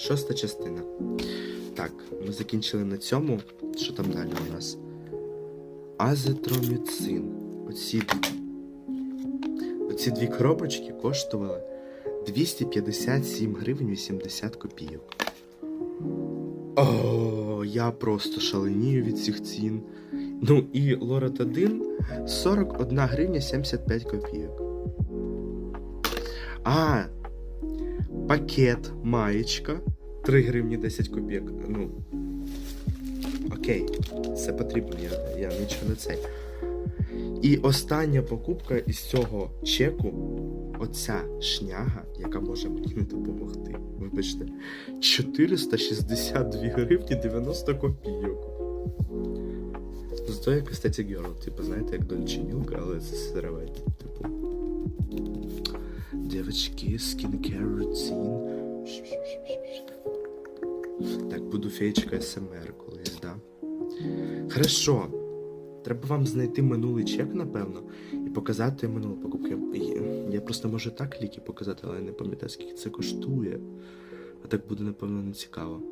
шоста частина. Так, ми закінчили на цьому. Що там далі у нас? Азетроміцин. Оці, оці дві коробочки коштували 257 гривень 80 копійок. О, я просто шаленію від цих цін. Ну і Лорет 1 41 гривня 75 копійок. А, пакет маєчка 3 гривні 10 копійок. Ну. Окей, це потрібно, я, я нічого не цей. І остання покупка із цього чеку оця шняга, яка може мені не допомогти. Вибачте, 462 гривні 90 копійок. Зато як Aesthetic Girl, типу, знаєте, як Milk, але це сировель. Типу. Девочки, skincare routine. Буду феєчка СМР колись, да? Хорошо. Треба вам знайти минулий чек, напевно, і показати минулу покупку. Я, я просто можу так ліки показати, але я не пам'ятаю, скільки це коштує. А так буде, напевно, не цікаво.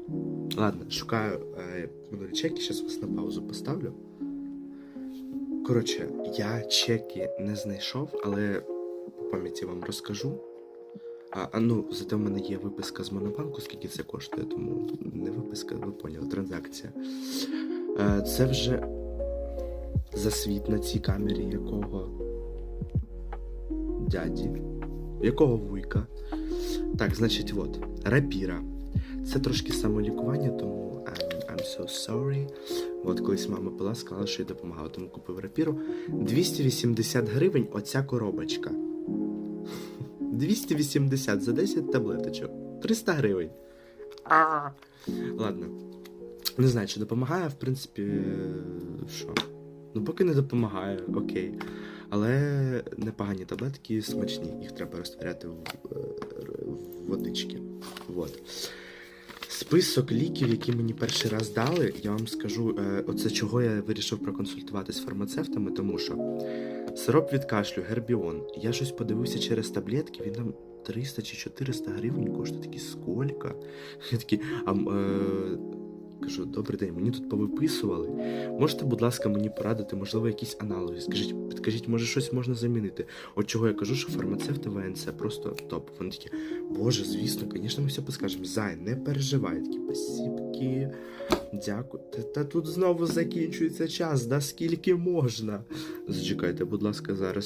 Ладно, шукаю е, минулі чеки, зараз вас на паузу поставлю. Коротше, я чеки не знайшов, але по пам'яті вам розкажу. А, а ну, зате в мене є виписка з Монобанку, скільки це коштує, тому не виписка, ви поняли, транзакція. Е, це вже засвіт на цій камері якого дяді, якого вуйка. Так, значить, от, рапіра. Це трошки самолікування, тому I'm, I'm so sorry. От колись мама пила, сказала, що їй допомагала, тому купив рапіру. 280 гривень оця коробочка. 280 за 10 таблеточок. 300 гривень. А! Ладно. Не знаю, чи допомагає, в принципі, е, що? Ну, поки не допомагає, окей. Але непогані таблетки смачні, їх треба розтворяти в, е, в водички. Вот. Список ліків, які мені перший раз дали, я вам скажу, е, оце чого я вирішив проконсультуватись з фармацевтами, тому що сироп від кашлю, гербіон. Я щось подивився через таблетки, він там 300 чи 400 гривень коштує такі скільки? Я такий, а е, кажу, добрий день, мені тут повиписували. Можете, будь ласка, мені порадити, можливо, якісь аналоги. Скажіть, підкажіть, може щось можна замінити. От чого я кажу, що фармацевти ВНЦ просто топ. Вони такі, боже, звісно, звісно, ми все підскажемо. Зай, не переживай, такі пасібки. Дякую. Та, та тут знову закінчується час, да скільки можна. Зачекайте, будь ласка, зараз